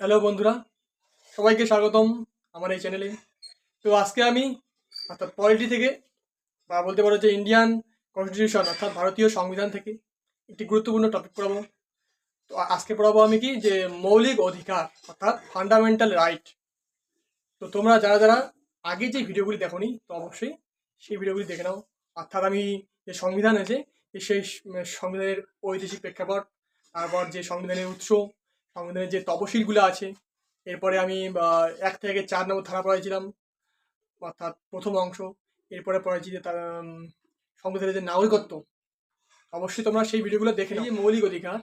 Hello বন্ধুরা। সবাইকে স্বাগতম আমার এই চ্যানেলে তো আজকে আমি, অর্থাৎ পলিটি থেকে, বা বলতে পারো যে ইন্ডিয়ান কনস্টিটিউশন অর্থাৎ ভারতীয় সংবিধান থেকে একটি গুরুত্বপূর্ণ টপিক পড়াবো। তো আজকে পড়াবো আমি কি? যে মৌলিক অধিকার, অর্থাৎ ফান্ডামেন্টাল রাইট তো তোমরা যারা যারা আগে যে ভিডিওগুলি দেখোনি, তো অবশ্যই সেই ভিডিওগুলি দেখে নাও। অর্থাৎ আমি যে সংবিধান আছে সেই সংবিধানের ঐতিহাসিক প্রেক্ষাপট, তারপর যে সংবিধানের উৎস সংবিধানের যে তপশিলগুলো আছে, এরপরে আমি এক থেকে চার নম্বর ধারা পড়াইছিলাম অর্থাৎ প্রথম অংশ। এরপরে পড়াইছি যে তার সংবিধানের যে নাগরিকত্ব। অবশ্যই তোমরা সেই ভিডিওগুলো দেখে যে মৌলিক অধিকার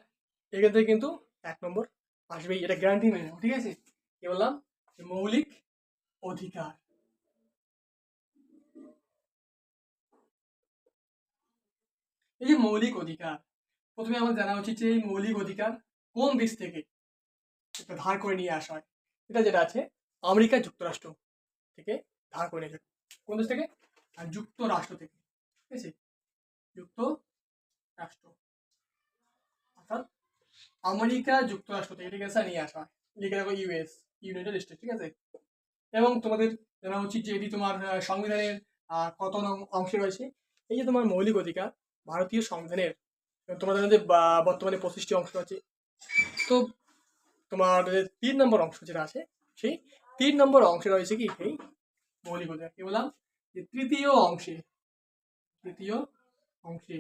এখান থেকে কিন্তু এক নম্বর আসবেই, এটা গ্যারান্টি মেনে ঠিক আছে? কি বললাম মৌলিক অধিকার। এই যে মৌলিক অধিকার, প্রথমে আমার জানা উচিত যে এই মৌলিক অধিকার কোন দেশ থেকে এটা ধার করে নিয়ে আসা হয় এটা যেটা আছে, আমেরিকা যুক্তরাষ্ট্র থেকে ধার করে নিয়ে কোন দেশ থেকে? যুক্তরাষ্ট্র থেকে। ঠিক আছে? যুক্তরাষ্ট্র। অর্থাৎ আমেরিকা যুক্তরাষ্ট্র থেকে ঠিক আছে নিয়ে আসা হয়। লিখে রাখো ইউএস ইউনাইটেড স্টেট ঠিক আছে? এবং তোমাদের জানা উচিত যে এটি তোমার সংবিধানের কত নং অংশে রয়েছে। এই যে তোমার মৌলিক অধিকার, ভারতীয় সংবিধানের, তোমাদের জানো যে বা- বর্তমানে পঁচিশটি অংশ আছে তো তোমার তিন নম্বর অংশ যেটা আছে, সেই তিন নম্বর অংশে রয়েছে কি? এই মৌলিক অধিকার কি বললাম? যে তৃতীয় অংশে তৃতীয় অংশে,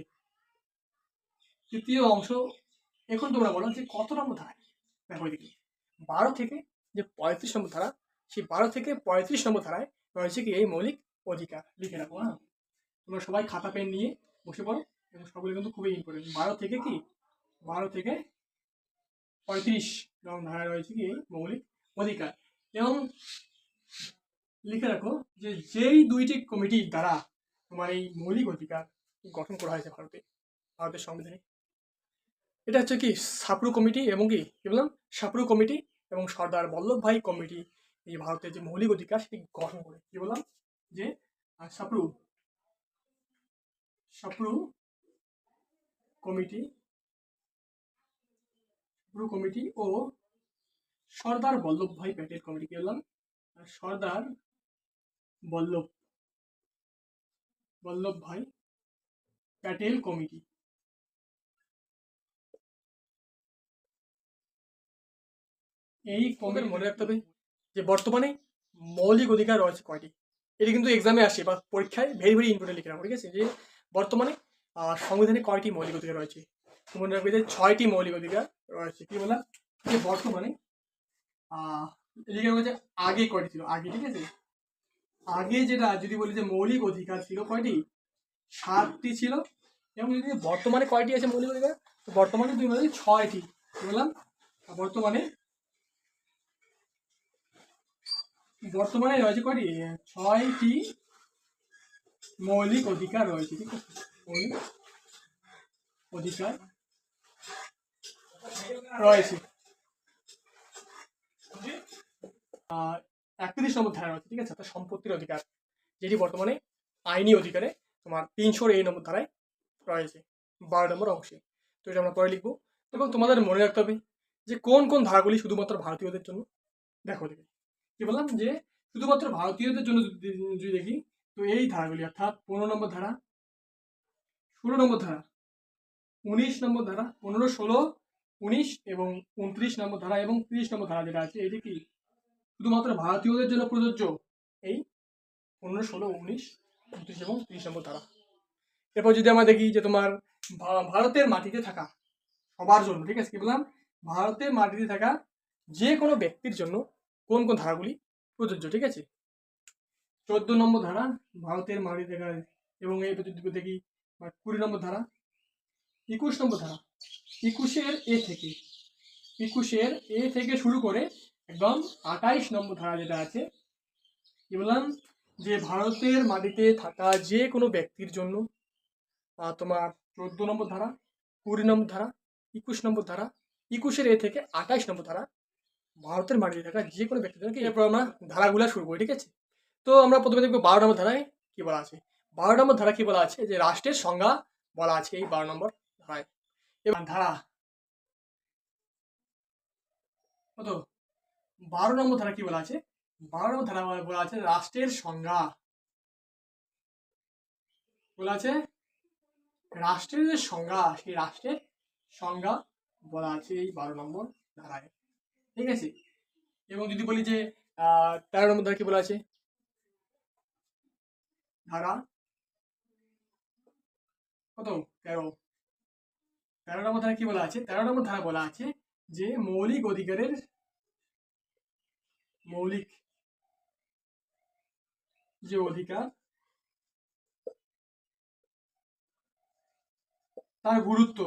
তৃতীয় অংশ, এখন তোমরা বলো যে কত নম্বর ধারা? দেখো এদিকে। বারো থেকে যে পঁয়ত্রিশ নম্বর ধারা, সেই বারো থেকে পঁয়ত্রিশ নম্বর ধারায় রয়েছে কি এই মৌলিক অধিকার? লিখে রাখো হ্যাঁ? তোমরা সবাই খাতা, পেন নিয়ে বসে পড়ো এবং সবগুলো কিন্তু খুবই ইম্পর্টেন্ট বারো থেকে কি? বারো থেকে পঁয়ত্রিশ রং ধারায় রয়েছে কি, মৌলিক অধিকার। এবং লিখে রাখো যে যেই দুইটি কমিটির দ্বারা তোমার এই মৌলিক অধিকার গঠন করা হয়েছে ভারতে, ভারতের সংবিধানে। এটা হচ্ছে কি, সাপরু কমিটি এবং কি কি বললাম? সাপরু কমিটি এবং সর্দার বল্লভভাই কমিটি এই ভারতের যে মৌলিক অধিকার সেটি গঠন করে। কি বললাম? যে সাপরু সাপরু কমিটি সাপরু কমিটি ও সর্দার বল্লভভাই প্যাটেল কমিটি বললাম সর্দার বল্লভ বল্লভভাই প্যাটেল কমিটি এই কমিটি মনে রাখতে হবে যে বর্তমানে মৌলিক অধিকার রয়েছে কয়টি? এটি কিন্তু এক্সামে আসে বা পরীক্ষায় ভেরি ভেরি ইম্পর্টেন্ট লিখে রাখো ঠিক আছে? যে বর্তমানে সংবিধানে কয়টি মৌলিক অধিকার রয়েছে? মনে রাখবে যে ছয়টি মৌলিক অধিকার রয়েছে। কি বললাম? যে বর্তমানে আহ, রাখবে আগে কয়টি ছিল? আগে ঠিক আছে? আগে যেটা যদি বলি যে মৌলিক অধিকার ছিল কয়টি? সাতটি ছিল। এবং যদি বর্তমানে কয়টি আছে মৌলিক অধিকার? বর্তমানে তুমি বলছি ছয়টি। বললাম? বর্তমানে বর্তমানে রয়েছে কয়টি? ছয়টি মৌলিক অধিকার রয়েছে ঠিক আছে? মৌলিক অধিকার রয়েছে। একত্রিশ নম্বর ধারা রয়েছে, ঠিক আছে? অর্থাৎ সম্পত্তির অধিকার, যেটি বর্তমানে আইনি অধিকারে তোমার তিনশোর এই নম্বর ধারায় রয়েছে, বারো নম্বর অংশে। তো এটা আমরা পরে লিখব। এবং তোমাদের মনে রাখতে হবে যে কোন কোন ধারাগুলি শুধুমাত্র ভারতীয়দের জন্য? দেখো দেখি। কি বললাম যে শুধুমাত্র ভারতীয়দের জন্য যদি দেখি, তো এই ধারাগুলি, অর্থাৎ পনেরো নম্বর ধারা, ষোলো নম্বর ধারা উনিশ নম্বর ধারা, পনেরো, ষোলো, উনিশ এবং উনত্রিশ নম্বর ধারা এবং তিরিশ নম্বর ধারা যেটা আছে এটি কি? শুধুমাত্র ভারতীয়দের জন্য প্রযোজ্য? এই পনেরো, ষোলো, উনিশ, উনত্রিশ এবং তিরিশ নম্বর ধারা। এরপর যদি আমরা দেখি যে তোমার ভারতের মাটিতে থাকা সবার জন্য, ঠিক আছে, কি বললাম? ভারতের মাটিতে থাকা যে কোনো ব্যক্তির জন্য কোন কোন ধারাগুলি প্রযোজ্য, ঠিক আছে? চোদ্দ নম্বর ধারা, ভারতের মাটিতে থাকা এবং এই দেখি কুড়ি নম্বর ধারা একুশ নম্বর ধারা। একুশের এ থেকে, একুশের এ থেকে শুরু করে একদম আঠাইশ নম্বর ধারা যেটা আছে কি বললাম যে ভারতের মাটিতে থাকা যে কোনো ব্যক্তির জন্য তোমার চোদ্দ নম্বর ধারা, কুড়ি নম্বর ধারা, একুশ নম্বর ধারা, একুশের এ থেকে আঠাইশ নম্বর ধারা ভারতের মাটিতে থাকা যে কোনো ব্যক্তির জন্য এরপর আমরা ধারাগুলা শুরু করি, ঠিক আছে? তো আমরা প্রথমে দেখব বারো নম্বর ধারায় কি বলা আছে। বারো নম্বর ধারা কি বলা আছে? যে রাষ্ট্রের সংজ্ঞা বলা আছে এই বারো নম্বর। বারো নম্বর ধারা কি বলা আছে? বারো নম্বর ধারা বলা আছে রাষ্ট্রের সংজ্ঞা। বলা আছে রাষ্ট্রের যে সংজ্ঞা, সেই রাষ্ট্রের সংজ্ঞা বলা আছে এই বারো নম্বর ধারায়। ঠিক আছে? এবং যদি বলি যে তেরো নম্বর ধারা কি বলা আছে? ধারা কত? তেরো। তেরো নম্বর ধারা কি বলা আছে? তেরো নম্বর ধারা বলা আছে যে মৌলিক অধিকারের মৌলিক যে অধিকার, তার গুরুত্ব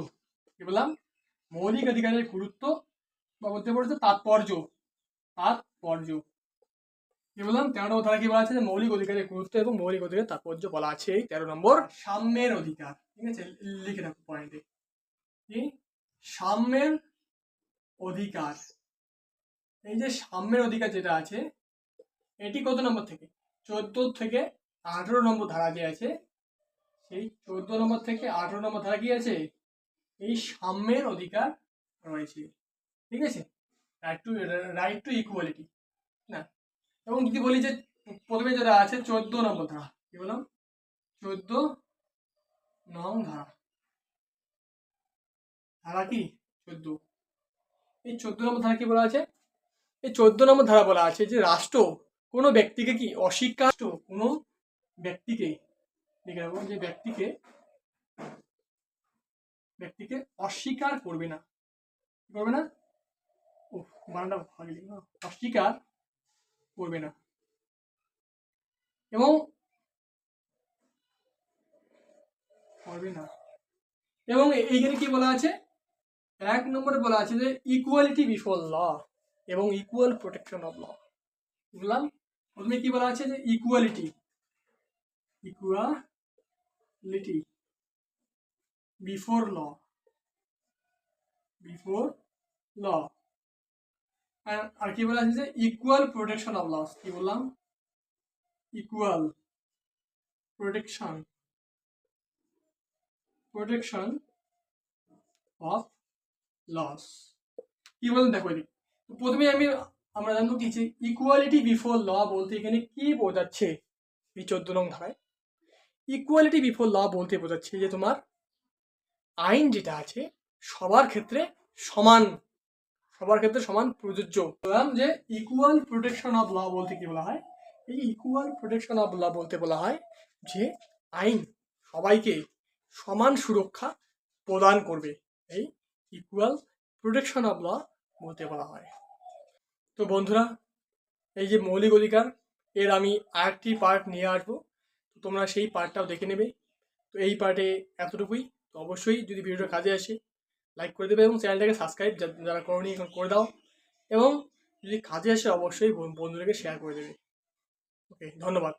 কি বললাম? মৌলিক অধিকারের গুরুত্ব বা বলতে পারো যে তাৎপর্য তাৎপর্য। কি বললাম? তেরো নম্বর ধারা কি বলা আছে? যে মৌলিক অধিকারের গুরুত্ব এবং মৌলিক অধিকারের তাৎপর্য বলা আছে। এই তেরো নম্বর সাম্যের অধিকার। ঠিক আছে? লিখে রাখো পয়েন্টে কি? সাম্যের অধিকার। এই যে সাম্যের অধিকার যেটা আছে, এটি কত নম্বর থেকে? চোদ্দ থেকে আঠেরো নম্বর ধারা যে আছে, সেই চোদ্দ নম্বর থেকে আঠেরো নম্বর ধারা কি আছে? এই সাম্যের অধিকার রয়েছে। ঠিক আছে? Right to right to equality না? এবং যদি বলি যে প্রথমে যেটা আছে, চোদ্দ নম্বর ধারা, কি বললাম? চোদ্দ নং ধারা। ধারা কি? চোদ্দ। এই চোদ্দ নম্বর ধারা কি বলা আছে? এই চোদ্দ নম্বর ধারা বলা আছে যে রাষ্ট্র কোনো ব্যক্তিকে কি অস্বীকার কোনো ব্যক্তিকে, লিখে রাখব যে ব্যক্তিকে ব্যক্তিকে অস্বীকার করবে না। করবে না? ও বানানটা ভালো না। অস্বীকার করবে না। এবং করবে না। এবং এইখানে কি বলা আছে? এক নম্বরে বলা আছে যে ইকুয়ালিটি বিফোর ল এবং ইকুয়াল প্রোটেকশন অফ ল বুঝলাম? প্রথমে কি বলা আছে যে equality equality before law before law আর কি বলা আছে যে ইকুয়াল প্রোটেকশন অফ লস কি বললাম? Equal protection protection of laws কি বলেন দেখো এদিকে। প্রথমে আমি, আমরা জানব কি যে ইকুয়ালিটি বিফোর ল বলতে এখানে কি বোঝাচ্ছে? এই চোদ্দ নং ধারায়। ইকুয়ালিটি বিফোর ল বলতে বোঝাচ্ছে যে তোমার আইন যেটা আছে, সবার ক্ষেত্রে সমান, সবার ক্ষেত্রে সমান প্রযোজ্য। বললাম যে ইকুয়াল প্রোটেকশন অফ ল বলতে কি বলা হয়? এই ইকুয়াল প্রোটেকশন অফ ল বলতে বলা হয় যে আইন সবাইকে সমান সুরক্ষা প্রদান করবে। এই ইকুয়াল প্রোটেকশন অফ ল বলতে বলা হয়। তো বন্ধুরা, এই যে মৌলিক অধিকার, এর আমি আরেকটি পার্ট নিয়ে আসব। তো তোমরা সেই পার্টটাও দেখে নেবে। তো এই পার্টে এতটুকুই। তো অবশ্যই যদি ভিডিওটা কাজে আসে লাইক করে দেবে এবং চ্যানেলটাকে সাবস্ক্রাইব যারা করনি, এখন করে দাও। এবং যদি কাজে আসে, অবশ্যই বন্ধুদেরকে শেয়ার করে দেবে। ওকে ধন্যবাদ।